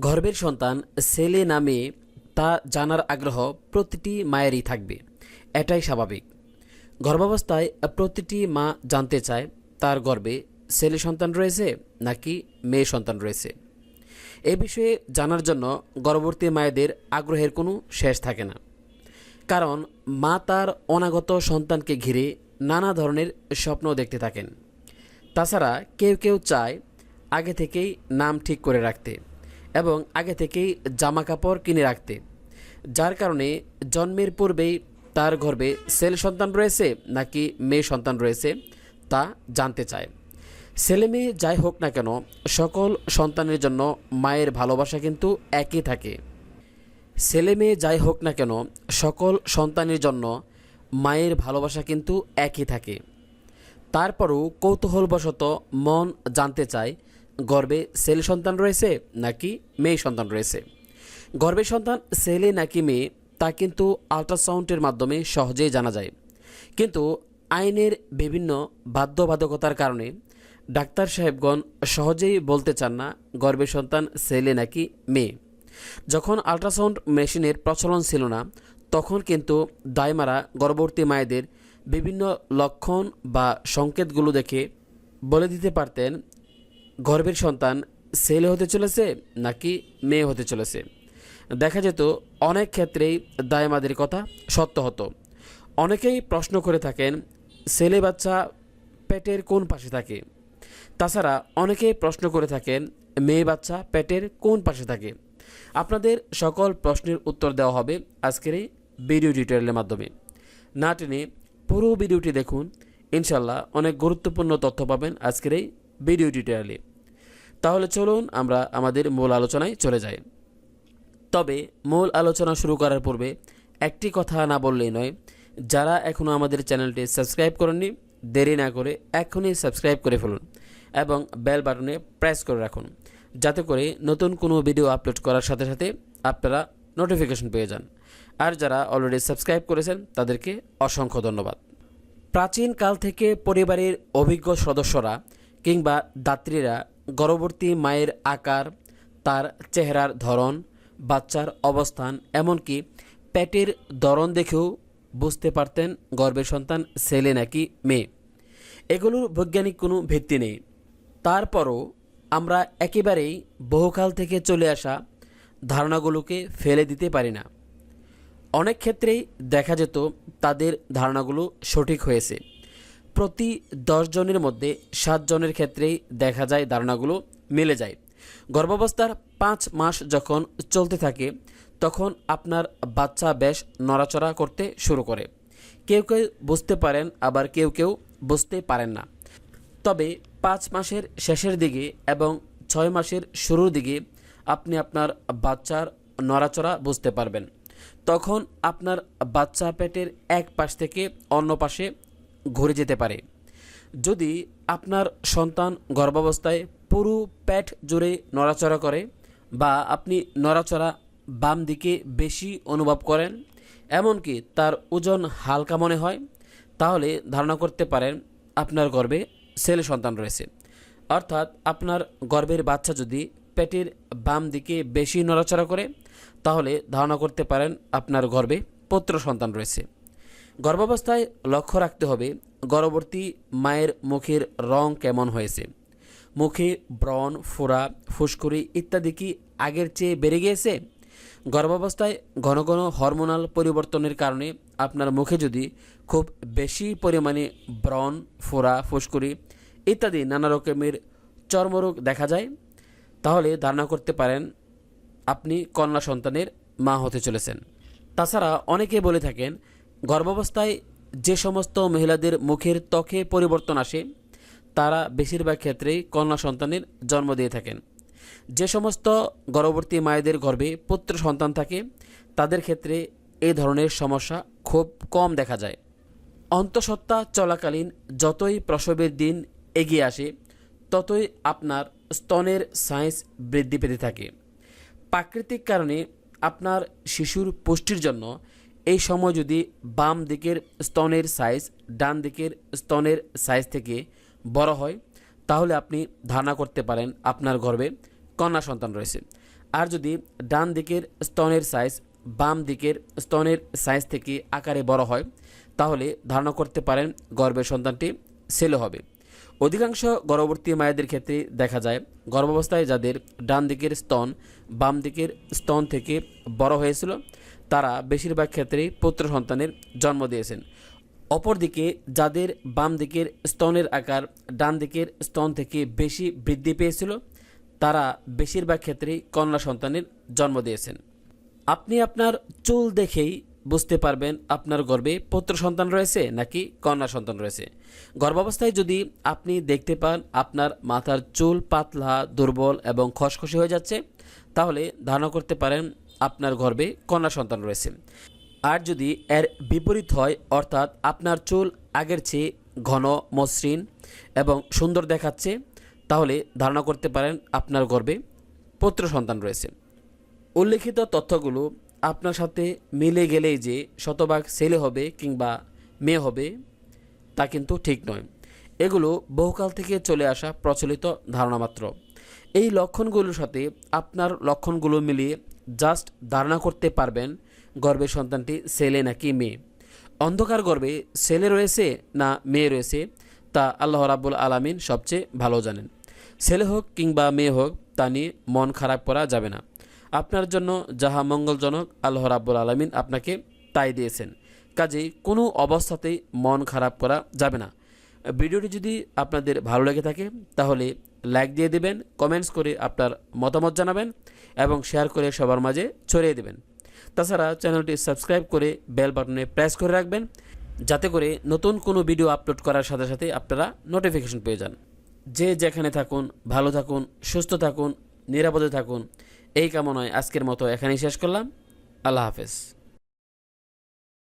গর্ভের সন্তান ছেলে না মেয়ে তা জানার আগ্রহ প্রতিটি মায়েরই থাকবে। এটাই স্বাভাবিক। গর্ভাবস্থায় প্রতিটি মা জানতে চায়, তার গর্ভে ছেলে সন্তান রয়েছে নাকি মেয়ে সন্তান রয়েছে। এ বিষয়ে জানার জন্য গর্ভবতী মায়েদের আগ্রহের কোনো শেষ থাকে না। কারণ মা তার অনাগত সন্তানকে ঘিরে নানা ধরনের স্বপ্ন দেখতে থাকেন। তাছাড়া কেউ কেউ চায় আগে থেকেই নাম ঠিক করে রাখতে। এবং আগে থেকেই জামা কাপড় কিনে রাখতে। যার কারণে জন্মের পূর্বেই তার গর্ভে ছেলে সন্তান রয়েছে নাকি মেয়ে সন্তান রয়েছে তা জানতে চায়। ছেলে মেয়ে যাই হোক না কেন, সকল সন্তানের জন্য মায়ের ভালোবাসা কিন্তু একই থাকে। ছেলে মেয়ে যাই হোক না কেন, সকল সন্তানের জন্য মায়ের ভালোবাসা কিন্তু একই থাকে। তারপরও কৌতূহলবশত মন জানতে চায় গর্ভে ছেলে সন্তান রয়েছে নাকি মেয়ে সন্তান রয়েছে? গর্ভের সন্তান সেলে নাকি মেয়ে, তা কিন্তু আল্ট্রাসাউন্ডের মাধ্যমে সহজেই জানা যায়। কিন্তু আইনের বিভিন্ন বাধ্যবাধকতার কারণে ডাক্তার সাহেবগণ সহজেই বলতে চান না গর্ভের সন্তান ছেলে নাকি মেয়ে। যখন আল্ট্রাসাউন্ড মেশিনের প্রচলন ছিল না, তখন কিন্তু দায়মারা গর্ভবতী মায়েদের বিভিন্ন লক্ষণ বা সংকেতগুলো দেখে বলে দিতে পারতেন গর্ভের সন্তান ছেলে হতে চলেছে নাকি মেয়ে হতে চলেছে? দেখা যেত অনেক ক্ষেত্রেই দায়মাদের কথা সত্য হতো। অনেকেই প্রশ্ন করে থাকেন, ছেলে বাচ্চা পেটের কোন পাশে থাকে? তাছাড়া অনেকেই প্রশ্ন করে থাকেন, মেয়ে বাচ্চা পেটের কোন পাশে থাকে? আপনাদের সকল প্রশ্নের উত্তর দেওয়া হবে আজকের এই ভিডিও টিউটোরিয়ালের মাধ্যমে। না টেনে পুরো ভিডিওটি দেখুন। ইনশাল্লাহ অনেক গুরুত্বপূর্ণ তথ্য পাবেন আজকের এই ভিডিও টিউটোরিয়ালে। তাহলে চলুন আমরা আমাদের মূল আলোচনায় চলে যাই। তবে মূল আলোচনা শুরু করার পূর্বে একটি কথা না বললেই নয়, যারা এখনও আমাদের চ্যানেলটি সাবস্ক্রাইব করেননি, দেরি না করে এখনই সাবস্ক্রাইব করে ফেলুন এবং বেল বাটনে প্রেস করে রাখুন, যাতে করে নতুন কোনো ভিডিও আপলোড করার সাথে সাথে আপনারা নোটিফিকেশন পেয়ে যান। আর যারা অলরেডি সাবস্ক্রাইব করেছেন, তাদেরকে অসংখ্য ধন্যবাদ। প্রাচীন কাল থেকে পরিবারের অভিজ্ঞ সদস্যরা কিংবা দাত্রীরা গর্ভবতী মায়ের আকার, তার চেহারার ধরন, বাচ্চার অবস্থান, এমনকি পেটের ধরন দেখেও বুঝতে পারতেন গর্ভের সন্তান ছেলে নাকি মেয়ে। এগুলোর বৈজ্ঞানিক কোনো ভিত্তি নেই। তারপরও আমরা একেবারেই বহুকাল থেকে চলে আসা ধারণাগুলোকে ফেলে দিতে পারি না। অনেক ক্ষেত্রেই দেখা যেত তাদের ধারণাগুলো সঠিক হয়েছে। প্রতি জনের মধ্যে সাত জনের ক্ষেত্রেই দেখা যায় ধারণাগুলো মিলে যায়। গর্ভাবস্থার পাঁচ মাস যখন চলতে থাকে, তখন আপনার বাচ্চা বেশ নড়াচড়া করতে শুরু করে। কেউ কেউ বুঝতে পারেন, আবার কেউ কেউ বুঝতে পারেন না। তবে পাঁচ মাসের শেষের দিকে এবং ছয় মাসের শুরুর দিকে আপনি আপনার বাচ্চার নড়াচড়া বুঝতে পারবেন। তখন আপনার বাচ্চা পেটের এক পাশ থেকে অন্য পাশে ঘুরে যেতে পারে। যদি আপনার সন্তান গর্ভাবস্থায় পুরো প্যাট জুড়ে নড়াচড়া করে বা আপনি নড়াচড়া বাম দিকে বেশি অনুভব করেন, এমনকি তার ওজন হালকা মনে হয়, তাহলে ধারণা করতে পারেন আপনার গর্ভে ছেলে সন্তান রয়েছে। অর্থাৎ আপনার গর্ভের বাচ্চা যদি পেটের বাম দিকে বেশি নড়াচড়া করে, তাহলে ধারণা করতে পারেন আপনার গর্ভে পুত্র সন্তান রয়েছে। গর্ভাবস্থায় লক্ষ্য রাখতে হবে গর্ভবর্তী মায়ের মুখের রং কেমন হয়েছে। মুখে ব্রণ, ফোড়া, ফুসকুড়ি ইত্যাদি কি আগের চেয়ে বেড়ে গিয়েছে? গর্ভাবস্থায় ঘন ঘন হরমোনাল পরিবর্তনের কারণে আপনার মুখে যদি খুব বেশি পরিমাণে ব্রণ, ফোড়া, ফুসকুড়ি ইত্যাদি নানা রকমের চর্মরোগ দেখা যায়, তাহলে ধারণা করতে পারেন আপনি কন্যা সন্তানের মা হতে চলেছেন। তাছাড়া অনেকে বলে থাকেন গর্ভাবস্থায় যে সমস্ত মহিলাদের মুখের ত্বকে পরিবর্তন আসে, তারা বেশিরভাগ ক্ষেত্রেই কন্যা সন্তানের জন্ম দিয়ে থাকেন। যে সমস্ত গর্ভবতী মায়েদের গর্ভে পুত্র সন্তান থাকে, তাদের ক্ষেত্রে এই ধরনের সমস্যা খুব কম দেখা যায়। অন্তঃসত্ত্বা চলাকালীন যতই প্রসবের দিন এগিয়ে আসে, ততই আপনার স্তনের সাইজ বৃদ্ধি পেতে থাকে। প্রাকৃতিক কারণে আপনার শিশুর পুষ্টির জন্য এই সময় যদি বাম দিকের স্তনের সাইজ ডান দিকের স্তনের সাইজ থেকে বড় হয়, তাহলে আপনি ধারণা করতে পারেন আপনার গর্ভে কন্যা সন্তান রয়েছে। আর যদি ডান দিকের স্তনের সাইজ বাম দিকের স্তনের সাইজ থেকে আকারে বড় হয়, তাহলে ধারণা করতে পারেন গর্ভের সন্তানটি ছেলে হবে। অধিকাংশ গর্ভবতী মায়েদের ক্ষেত্রে দেখা যায়, গর্ভাবস্থায় যাদের ডান দিকের স্তন বাম দিকের স্তন থেকে বড় হয়েছিল তারা বেশিরভাগ ক্ষেত্রেই পুত্র সন্তানের জন্ম দিয়েছেন। অপরদিকে যাদের বাম দিকের স্তনের আকার ডান দিকের স্তন থেকে বেশি বৃদ্ধি পেয়েছিল, তারা বেশিরভাগ ক্ষেত্রেই কন্যা সন্তানের জন্ম দিয়েছেন। আপনি আপনার চুল দেখেই বুঝতে পারবেন আপনার গর্ভে পুত্র সন্তান রয়েছে নাকি কন্যা সন্তান রয়েছে। গর্ভাবস্থায় যদি আপনি দেখতে পান আপনার মাথার চুল পাতলা, দুর্বল এবং খসখসে হয়ে যাচ্ছে, তাহলে ধারণা করতে পারেন আপনার গর্ভে কন্যা সন্তান রয়েছে। আর যদি এর বিপরীত হয়, অর্থাৎ আপনার চুল আগের চেয়ে ঘন, মসৃণ এবং সুন্দর দেখাচ্ছে, তাহলে ধারণা করতে পারেন আপনার গর্ভে পুত্র সন্তান রয়েছে। উল্লেখিত তথ্যগুলো আপনার সাথে মিলে গেলেই যে শতভাগ ছেলে হবে কিংবা মেয়ে হবে, তা কিন্তু ঠিক নয়। এগুলো বহুকাল থেকে চলে আসা প্রচলিত ধারণা মাত্র। এই লক্ষণগুলোর সাথে আপনার লক্ষণগুলো মিলিয়ে জাস্ট ধারণা করতে পারবেন গর্ভের সন্তানটি ছেলে নাকি মেয়ে। অন্ধকার গর্ভে ছেলে রয়েছে না মেয়ে রয়েছে, তা আল্লাহ রাব্বুল আলামিন সবচেয়ে ভালো জানেন। ছেলে হোক কিংবা মেয়ে হোক, তা নিয়ে মন খারাপ করা যাবে না। আপনার জন্য যাহা মঙ্গলজনক, আল্লাহ রাব্বুল আলামিন আপনাকে তাই দিয়েছেন। কাজেই কোনো অবস্থাতেই মন খারাপ করা যাবে না। ভিডিওটি যদি আপনাদের ভালো লেগে থাকে, তাহলে লাইক দিয়ে দেবেন কমেন্টস করে আপনার মতামত জানাবেন এবং শেয়ার করে সবার মাঝে ছড়িয়ে দেবেন। তাছাড়া চ্যানেলটি সাবস্ক্রাইব করে বেল বাটনে প্রেস করে রাখবেন, যাতে করে নতুন কোনো ভিডিও আপলোড করার সাথে সাথে আপনারা নোটিফিকেশন পেয়ে যান। যে যেখানে থাকুন, ভালো থাকুন, সুস্থ থাকুন, নিরাপদে থাকুন, এই কামনায় আজকের মতো এখানেই শেষ করলাম। আল্লাহ হাফেজ।